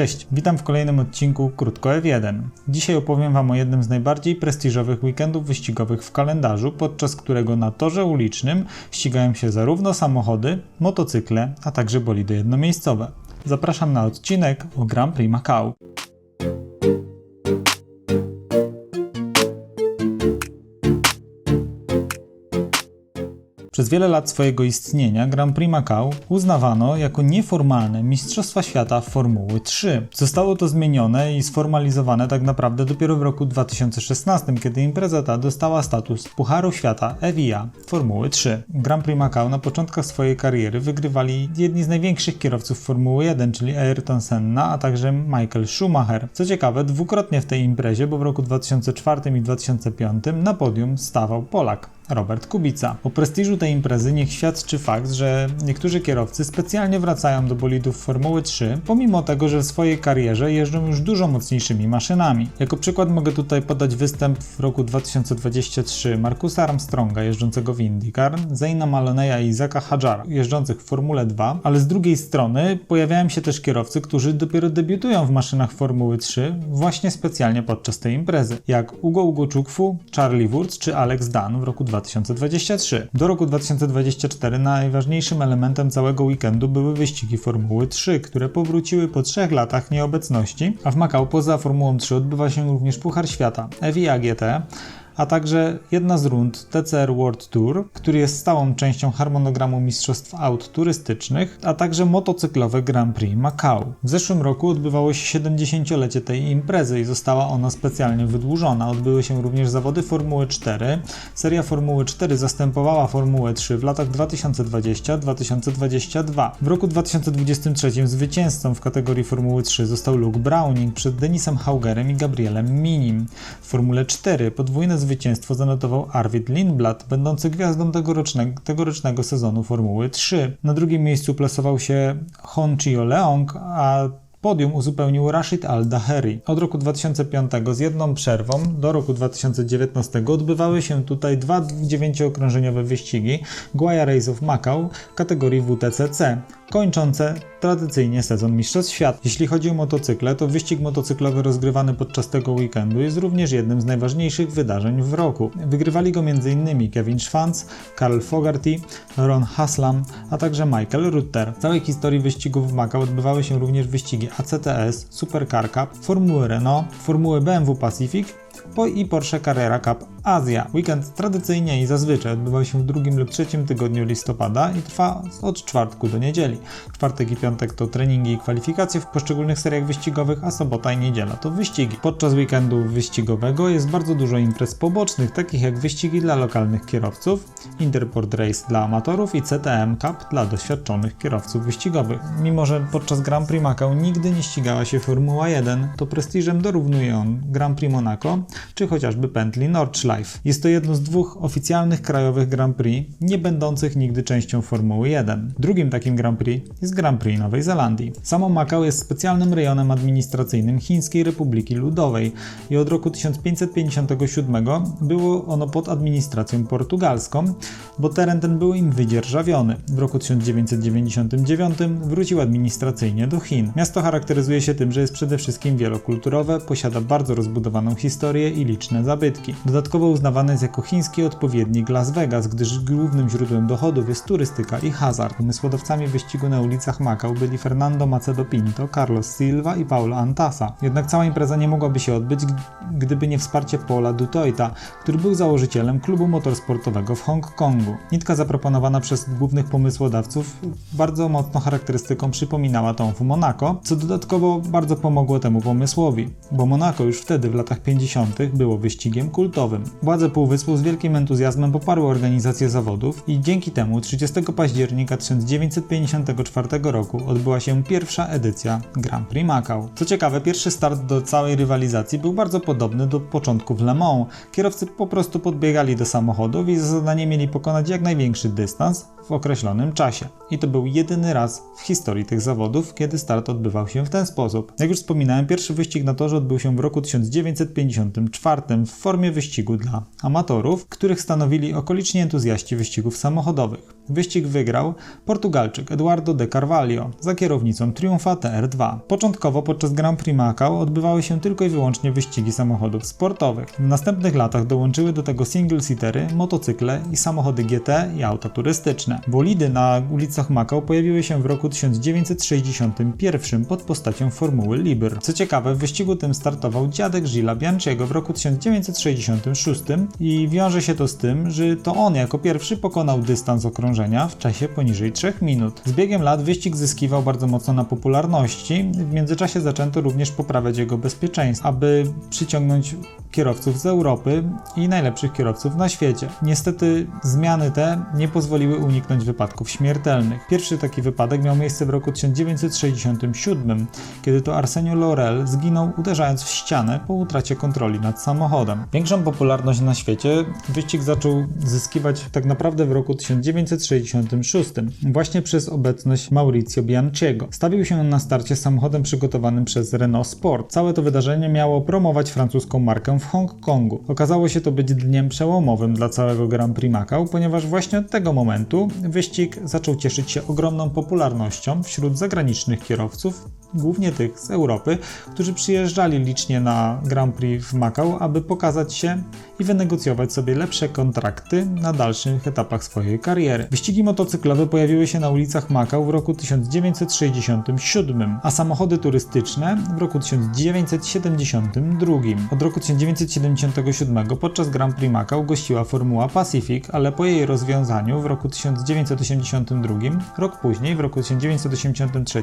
Cześć, witam w kolejnym odcinku Krótko F1. Dzisiaj opowiem Wam o jednym z najbardziej prestiżowych weekendów wyścigowych w kalendarzu, podczas którego na torze ulicznym ścigają się zarówno samochody, motocykle, a także bolidy jednomiejscowe. Zapraszam na odcinek o Grand Prix Macau. Przez wiele lat swojego istnienia Grand Prix Macau uznawano jako nieformalne Mistrzostwa Świata Formuły 3. Zostało to zmienione i sformalizowane tak naprawdę dopiero w roku 2016, kiedy impreza ta dostała status Pucharu Świata EVIA Formuły 3. Grand Prix Macau na początkach swojej kariery wygrywali jedni z największych kierowców Formuły 1, czyli Ayrton Senna, a także Michael Schumacher. Co ciekawe, dwukrotnie w tej imprezie, bo w roku 2004 i 2005 na podium stawał Polak. Robert Kubica. O prestiżu tej imprezy niech świadczy fakt, że niektórzy kierowcy specjalnie wracają do bolidów Formuły 3, pomimo tego, że w swojej karierze jeżdżą już dużo mocniejszymi maszynami. Jako przykład mogę tutaj podać występ w roku 2023 Markusa Armstronga jeżdżącego w IndyCar, Zaina Maloneya i Izaka Hadjara jeżdżących w Formule 2, ale z drugiej strony pojawiają się też kierowcy, którzy dopiero debiutują w maszynach Formuły 3 właśnie specjalnie podczas tej imprezy, jak Ugo Ugoczukwu, Charlie Wurz czy Alex Dan w roku 2023. 2023. Do roku 2024 najważniejszym elementem całego weekendu były wyścigi Formuły 3, które powróciły po trzech latach nieobecności, a w Macau poza Formułą 3 odbywa się również Puchar Świata EVIA GT, a także jedna z rund TCR World Tour, który jest stałą częścią harmonogramu mistrzostw aut turystycznych, a także motocyklowe Grand Prix Macau. W zeszłym roku odbywało się 70-lecie tej imprezy i została ona specjalnie wydłużona. Odbyły się również zawody Formuły 4. Seria Formuły 4 zastępowała Formułę 3 w latach 2020-2022. W roku 2023 zwycięzcą w kategorii Formuły 3 został Luke Browning przed Denisem Haugerem i Gabrielem Minim. W Formule 4 podwójne zwycięstwo zanotował Arvid Lindblad, będący gwiazdą tegorocznego, tegorocznego sezonu Formuły 3. Na drugim miejscu plasował się Hon Chio Leong, a Podium uzupełnił Rashid Al-Daheri. Od roku 2005 z jedną przerwą do roku 2019 odbywały się tutaj dwa dziewięciookrążeniowe wyścigi Guaya Race of Macau w kategorii WTCC, kończące tradycyjnie sezon Mistrzostw Świata. Jeśli chodzi o motocykle, to wyścig motocyklowy rozgrywany podczas tego weekendu jest również jednym z najważniejszych wydarzeń w roku. Wygrywali go m.in. Kevin Schwantz, Karl Fogarty, Ron Haslam, a także Michael Rutter. W całej historii wyścigów w Macau odbywały się również wyścigi ACTS, Supercar Cup, Formuły Renault, Formuły BMW Pacific i Porsche Carrera Cup Azja. Weekend tradycyjnie i zazwyczaj odbywa się w drugim lub trzecim tygodniu listopada i trwa od czwartku do niedzieli. Czwartek i piątek to treningi i kwalifikacje w poszczególnych seriach wyścigowych, a sobota i niedziela to wyścigi. Podczas weekendu wyścigowego jest bardzo dużo imprez pobocznych, takich jak wyścigi dla lokalnych kierowców, Interport Race dla amatorów i CTM Cup dla doświadczonych kierowców wyścigowych. Mimo, że podczas Grand Prix Macau nigdy nie ścigała się Formuła 1, to prestiżem dorównuje on Grand Prix Monaco czy chociażby pętli Nordschleife. Jest to jedno z dwóch oficjalnych krajowych Grand Prix, nie będących nigdy częścią Formuły 1. Drugim takim Grand Prix jest Grand Prix Nowej Zelandii. Samo Macau jest specjalnym rejonem administracyjnym Chińskiej Republiki Ludowej i od roku 1557 było ono pod administracją portugalską, bo teren ten był im wydzierżawiony. W roku 1999 wrócił administracyjnie do Chin. Miasto charakteryzuje się tym, że jest przede wszystkim wielokulturowe, posiada bardzo rozbudowaną historię i liczne zabytki. Dodatkowo uznawane jest jako chiński odpowiednik Las Vegas, gdyż głównym źródłem dochodów jest turystyka i hazard. Pomysłodawcami wyścigu na ulicach Macau byli Fernando Macedo Pinto, Carlos Silva i Paulo Antasa. Jednak cała impreza nie mogłaby się odbyć, gdyby nie wsparcie Paula Dutoita, który był założycielem klubu motorsportowego w Hongkongu. Nitka zaproponowana przez głównych pomysłodawców bardzo mocno charakterystyką przypominała tą w Monaco, co dodatkowo bardzo pomogło temu pomysłowi, bo Monaco już wtedy w latach 50. było wyścigiem kultowym. Władze Półwyspu z wielkim entuzjazmem poparły organizację zawodów i dzięki temu 30 października 1954 roku odbyła się pierwsza edycja Grand Prix Macau. Co ciekawe, pierwszy start do całej rywalizacji był bardzo podobny do początków Le Mans. Kierowcy po prostu podbiegali do samochodów i za zadanie mieli pokonać jak największy dystans w określonym czasie. I to był jedyny raz w historii tych zawodów, kiedy start odbywał się w ten sposób. Jak już wspominałem, pierwszy wyścig na torze odbył się w roku 1954 w formie wyścigu dla amatorów, których stanowili okoliczni entuzjaści wyścigów samochodowych. Wyścig wygrał Portugalczyk Eduardo de Carvalho za kierownicą Triumfa TR2. Początkowo podczas Grand Prix Macau odbywały się tylko i wyłącznie wyścigi samochodów sportowych. W następnych latach dołączyły do tego single-seatery, motocykle i samochody GT i auta turystyczne. Bolidy na ulicach Macau pojawiły się w roku 1961 pod postacią formuły Liber. Co ciekawe, w wyścigu tym startował dziadek Gilles Bianchiego w roku 1966 i wiąże się to z tym, że to on jako pierwszy pokonał dystans okrążenia w czasie poniżej 3 minut. Z biegiem lat wyścig zyskiwał bardzo mocno na popularności. W międzyczasie zaczęto również poprawiać jego bezpieczeństwo, aby przyciągnąć kierowców z Europy i najlepszych kierowców na świecie. Niestety zmiany te nie pozwoliły uniknąć wypadków śmiertelnych. Pierwszy taki wypadek miał miejsce w roku 1967, kiedy to Arsenio Laurel zginął uderzając w ścianę po utracie kontroli nad samochodem. Większą popularność na świecie wyścig zaczął zyskiwać tak naprawdę w roku 1966, właśnie przez obecność Maurizio Bianciego. Stawił się on na starcie samochodem przygotowanym przez Renault Sport. Całe to wydarzenie miało promować francuską markę w Hongkongu. Okazało się to być dniem przełomowym dla całego Grand Prix Macau, ponieważ właśnie od tego momentu wyścig zaczął cieszyć się ogromną popularnością wśród zagranicznych kierowców, głównie tych z Europy, którzy przyjeżdżali licznie na Grand Prix w Macau, aby pokazać się i wynegocjować sobie lepsze kontrakty na dalszych etapach swojej kariery. Wyścigi motocyklowe pojawiły się na ulicach Macau w roku 1967, a samochody turystyczne w roku 1972. Od roku 1977 podczas Grand Prix Macau gościła Formuła Pacific, ale po jej rozwiązaniu w roku 1982, rok później, w roku 1983,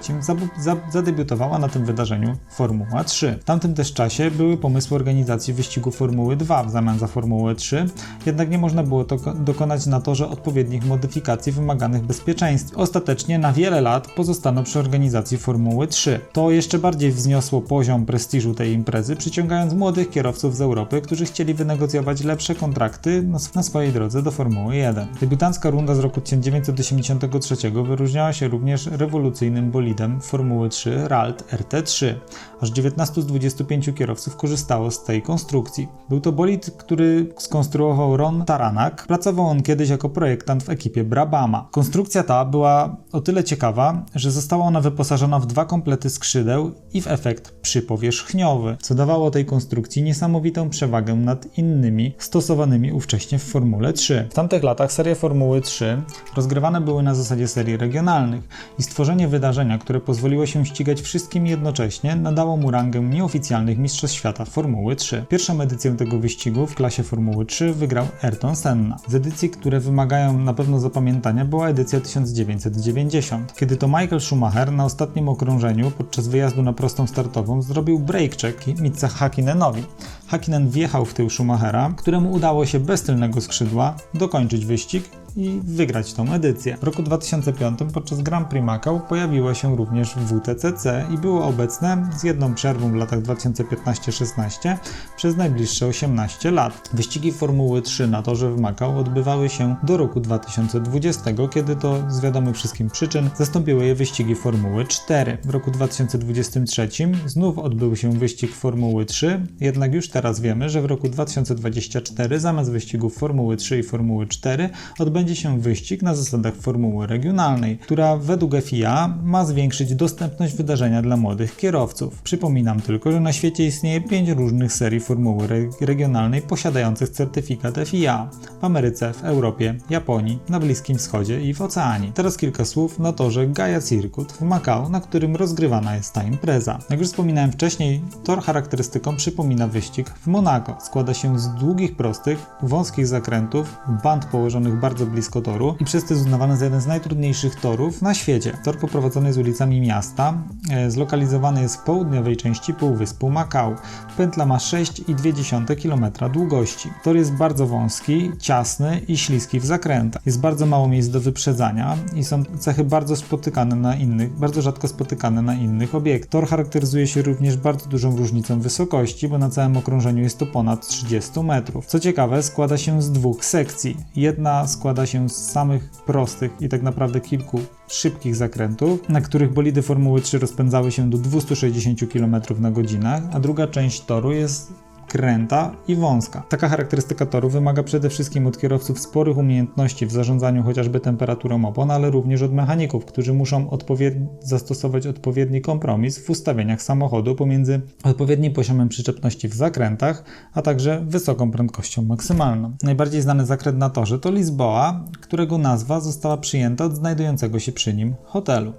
zadebiutowała na tym wydarzeniu Formuła 3. W tamtym też czasie były pomysły organizacji wyścigu Formuły 2 w zamian za Formułę 3, jednak nie można było to dokonać na torze odpowiednich modyfikacji wymaganych bezpieczeństwa. Ostatecznie na wiele lat pozostano przy organizacji Formuły 3. To jeszcze bardziej wzniosło poziom prestiżu tej imprezy, przyciągając młodych kierowców z Europy, którzy chcieli wynegocjować lepsze kontrakty na swojej drodze do Formuły 1. Debiutancka runda z roku 1983 wyróżniała się również rewolucyjnym bolidem Formuły 3 RALT RT3. Aż 19 z 25 kierowców korzystało z tej konstrukcji. Był to bolid, który skonstruował Ron Taranak. Pracował on kiedyś jako projektant w ekipie Brabama. Konstrukcja ta była o tyle ciekawa, że została ona wyposażona w dwa komplety skrzydeł i w efekt przypowierzchniowy, co dawało tej konstrukcji niesamowitą przewagę nad innymi stosowanymi ówcześnie w Formule 3. W tamtych latach serie Formuły 3 rozgrywane były na zasadzie serii regionalnych i stworzenie wydarzenia, które pozwoliło się ścigać wszystkim jednocześnie, nadało mu rangę nieoficjalnych Mistrzostw Świata Formuły 3. Pierwszą edycję tego wyścigu w klasie Formuły 3 wygrał Ayrton Senna. Z edycji, które wymagają na pewno zapamiętania, była edycja 1990, kiedy to Michael Schumacher na ostatnim okrążeniu podczas wyjazdu na prostą startową zrobił break check Mitza Hakinenowi. Hakkinen wjechał w tył Schumachera, któremu udało się bez tylnego skrzydła dokończyć wyścig i wygrać tą edycję. W roku 2005 podczas Grand Prix Macau pojawiło się również WTCC i było obecne z jedną przerwą w latach 2015-16 przez najbliższe 18 lat. Wyścigi Formuły 3 na torze w Macau odbywały się do roku 2020, kiedy to z wiadomych wszystkim przyczyn zastąpiły je wyścigi Formuły 4. W roku 2023 znów odbył się wyścig Formuły 3, jednak już teraz wiemy, że w roku 2024 zamiast wyścigów Formuły 3 i Formuły 4 odbędzie się wyścig na zasadach formuły regionalnej, która według FIA ma zwiększyć dostępność wydarzenia dla młodych kierowców. Przypominam tylko, że na świecie istnieje pięć różnych serii formuły re regionalnej posiadających certyfikat FIA w Ameryce, w Europie, Japonii, na Bliskim Wschodzie i w Oceanii. Teraz kilka słów na torze Gaia Circuit w Macau, na którym rozgrywana jest ta impreza. Jak już wspominałem wcześniej, tor charakterystyką przypomina wyścig w Monaco. Składa się z długich, prostych, wąskich zakrętów, band położonych bardzo blisko toru i przez to jest uznawany za jeden z najtrudniejszych torów na świecie. Tor poprowadzony jest ulicami miasta, e, zlokalizowany jest w południowej części półwyspu Macau. Pętla ma 6,2 km długości. Tor jest bardzo wąski, ciasny i śliski w zakrętach. Jest bardzo mało miejsc do wyprzedzania i są cechy bardzo spotykane na innych, bardzo rzadko spotykane na innych obiektach. Tor charakteryzuje się również bardzo dużą różnicą wysokości, bo na całym okrążeniu jest to ponad 30 metrów. Co ciekawe, składa się z dwóch sekcji. Jedna składa się z samych prostych i tak naprawdę kilku szybkich zakrętów, na których bolidy Formuły 3 rozpędzały się do 260 km na godzinę, a druga część toru jest kręta i wąska. Taka charakterystyka toru wymaga przede wszystkim od kierowców sporych umiejętności w zarządzaniu chociażby temperaturą opon, ale również od mechaników, którzy muszą odpowied- zastosować odpowiedni kompromis w ustawieniach samochodu pomiędzy odpowiednim poziomem przyczepności w zakrętach, a także wysoką prędkością maksymalną. Najbardziej znany zakręt na torze to Lisboa, którego nazwa została przyjęta od znajdującego się przy nim hotelu.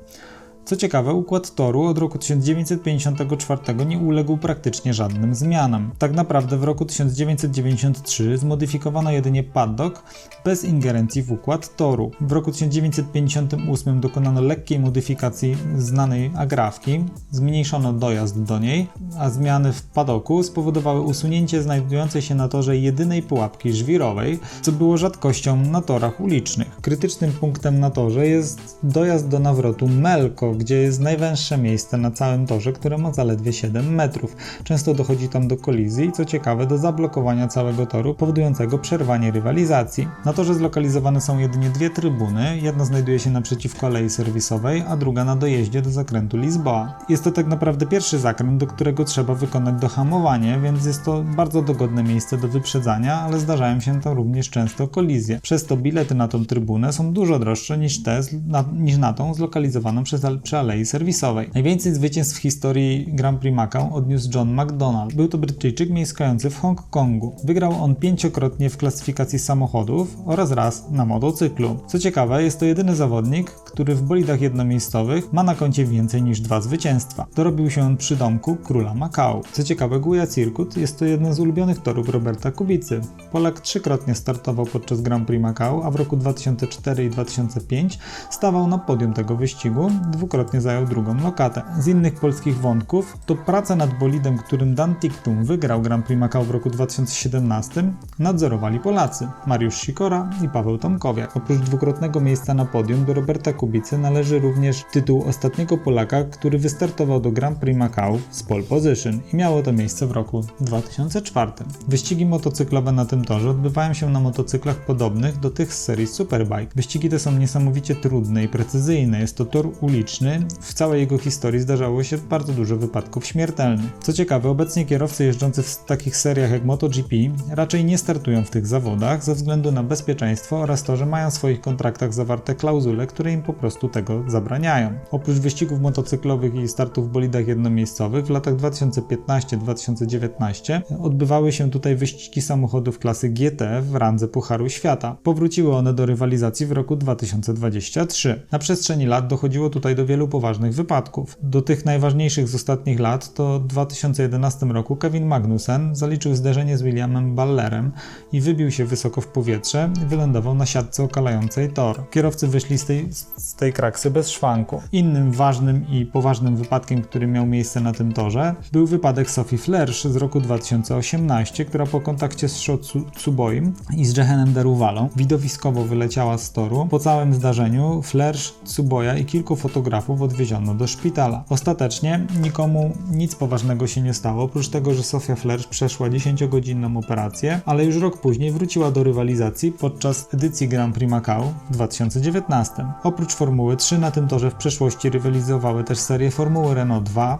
Co ciekawe, układ toru od roku 1954 nie uległ praktycznie żadnym zmianom. Tak naprawdę w roku 1993 zmodyfikowano jedynie paddock bez ingerencji w układ toru. W roku 1958 dokonano lekkiej modyfikacji znanej agrafki, zmniejszono dojazd do niej, a zmiany w padoku spowodowały usunięcie znajdującej się na torze jedynej pułapki żwirowej, co było rzadkością na torach ulicznych. Krytycznym punktem na torze jest dojazd do nawrotu Melko, gdzie jest najwęższe miejsce na całym torze, które ma zaledwie 7 metrów. Często dochodzi tam do kolizji i co ciekawe do zablokowania całego toru, powodującego przerwanie rywalizacji. Na torze zlokalizowane są jedynie dwie trybuny, jedna znajduje się naprzeciwko alei serwisowej, a druga na dojeździe do zakrętu Lisboa. Jest to tak naprawdę pierwszy zakręt, do którego trzeba wykonać dohamowanie, więc jest to bardzo dogodne miejsce do wyprzedzania, ale zdarzają się tam również często kolizje. Przez to bilety na tą trybunę są dużo droższe niż te, na, niż na tą zlokalizowaną przez, przy alei serwisowej. Najwięcej zwycięstw w historii Grand Prix Macau odniósł John McDonald. Był to Brytyjczyk mieszkający w Hongkongu. Wygrał on pięciokrotnie w klasyfikacji samochodów oraz raz na motocyklu. Co ciekawe, jest to jedyny zawodnik, który w bolidach jednomiejscowych ma na koncie więcej niż dwa zwycięstwa. Dorobił się on przy domku króla Macau. Co ciekawe, Guja Circuit jest to jeden z ulubionych torów Roberta Kubicy. Polak trzykrotnie startował podczas Grand Prix Macau, a w roku 2004 i 2005 stawał na podium tego wyścigu, dwukrotnie zajął drugą lokatę. Z innych polskich wątków to praca nad bolidem, którym Dan Tiktum wygrał Grand Prix Macau w roku 2017, nadzorowali Polacy Mariusz Sikora i Paweł Tomkowiak. Oprócz dwukrotnego miejsca na podium do Roberta Kubicy należy również tytuł ostatniego Polaka, który wystartował do Grand Prix Macau z pole position i miało to miejsce w roku 2004. Wyścigi motocyklowe na tym torze odbywają się na motocyklach podobnych do tych z serii Superbike. Wyścigi te są niesamowicie trudne i precyzyjne. Jest to tor uliczny. W całej jego historii zdarzało się bardzo dużo wypadków śmiertelnych. Co ciekawe, obecnie kierowcy jeżdżący w takich seriach jak MotoGP raczej nie startują w tych zawodach ze względu na bezpieczeństwo oraz to, że mają w swoich kontraktach zawarte klauzule, które im po prostu tego zabraniają. Oprócz wyścigów motocyklowych i startów w bolidach jednomiejscowych w latach 2015-2019 odbywały się tutaj wyścigi samochodów klasy GT w randze Pucharu Świata. Powróciły one do rywalizacji w roku 2023. Na przestrzeni lat dochodziło tutaj do wielu poważnych wypadków. Do tych najważniejszych z ostatnich lat to w 2011 roku Kevin Magnussen zaliczył zderzenie z Williamem Ballerem i wybił się wysoko w powietrze i wylądował na siatce okalającej tor. Kierowcy wyszli z tej, z tej kraksy bez szwanku. Innym ważnym i poważnym wypadkiem, który miał miejsce na tym torze, był wypadek Sophie Flersch z roku 2018, która po kontakcie z Sho Tsuboim i z Jehenem Deruwalą widowiskowo wyleciała z toru. Po całym zdarzeniu Flersch, Tsuboya i kilku fotografów odwieziono do szpitala. Ostatecznie nikomu nic poważnego się nie stało, oprócz tego, że Sofia Flersch przeszła 10-godzinną operację, ale już rok później wróciła do rywalizacji podczas edycji Grand Prix Macau w 2019. Oprócz Formuły 3 na tym torze w przeszłości rywalizowały też serie Formuły Renault 2,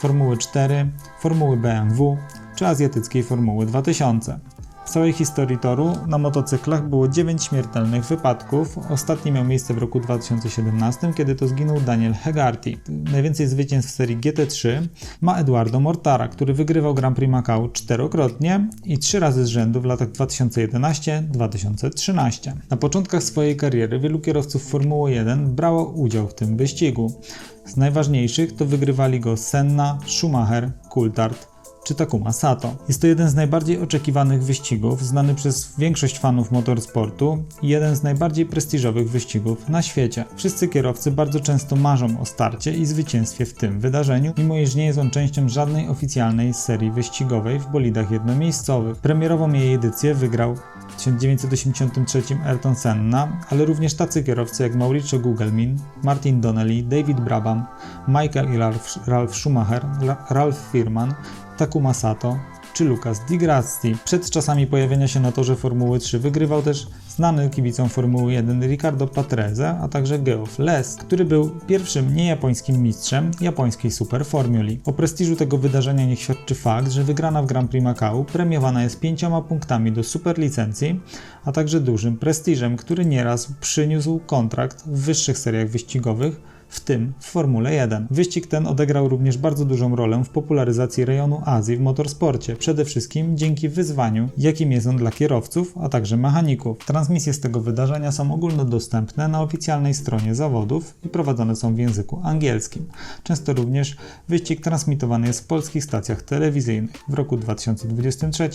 Formuły 4, Formuły BMW czy azjatyckiej Formuły 2000. W całej historii toru na motocyklach było 9 śmiertelnych wypadków. Ostatni miał miejsce w roku 2017, kiedy to zginął Daniel Hegarty. Najwięcej zwycięstw w serii GT3 ma Eduardo Mortara, który wygrywał Grand Prix Macau czterokrotnie i trzy razy z rzędu w latach 2011-2013. Na początkach swojej kariery wielu kierowców Formuły 1 brało udział w tym wyścigu. Z najważniejszych to wygrywali go Senna, Schumacher, Coulthard, czy Takuma Sato. Jest to jeden z najbardziej oczekiwanych wyścigów, znany przez większość fanów motorsportu i jeden z najbardziej prestiżowych wyścigów na świecie. Wszyscy kierowcy bardzo często marzą o starcie i zwycięstwie w tym wydarzeniu, mimo iż nie jest on częścią żadnej oficjalnej serii wyścigowej w bolidach jednomiejscowych. Premierową jej edycję wygrał w 1983 Ayrton Senna, ale również tacy kierowcy jak Mauricio Gugelmin, Martin Donnelly, David Brabham, Michael i Ralf, Schumacher, Ralf Firman, Takuma Sato czy Lucas Di Grassi. Przed czasami pojawienia się na torze Formuły 3 wygrywał też znany kibicom Formuły 1 Ricardo Patrese, a także Geoff Les, który był pierwszym niejapońskim mistrzem japońskiej superformuli. O prestiżu tego wydarzenia niech świadczy fakt, że wygrana w Grand Prix Macau premiowana jest pięcioma punktami do superlicencji, a także dużym prestiżem, który nieraz przyniósł kontrakt w wyższych seriach wyścigowych, w tym w Formule 1. Wyścig ten odegrał również bardzo dużą rolę w popularyzacji rejonu Azji w motorsporcie, przede wszystkim dzięki wyzwaniu, jakim jest on dla kierowców, a także mechaników. Transmisje z tego wydarzenia są ogólnodostępne na oficjalnej stronie zawodów i prowadzone są w języku angielskim. Często również wyścig transmitowany jest w polskich stacjach telewizyjnych. W roku 2023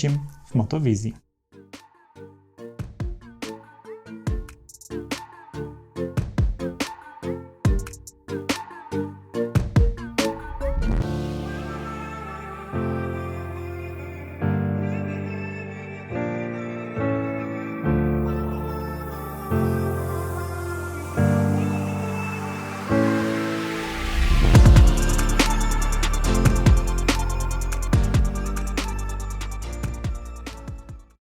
w Motowizji.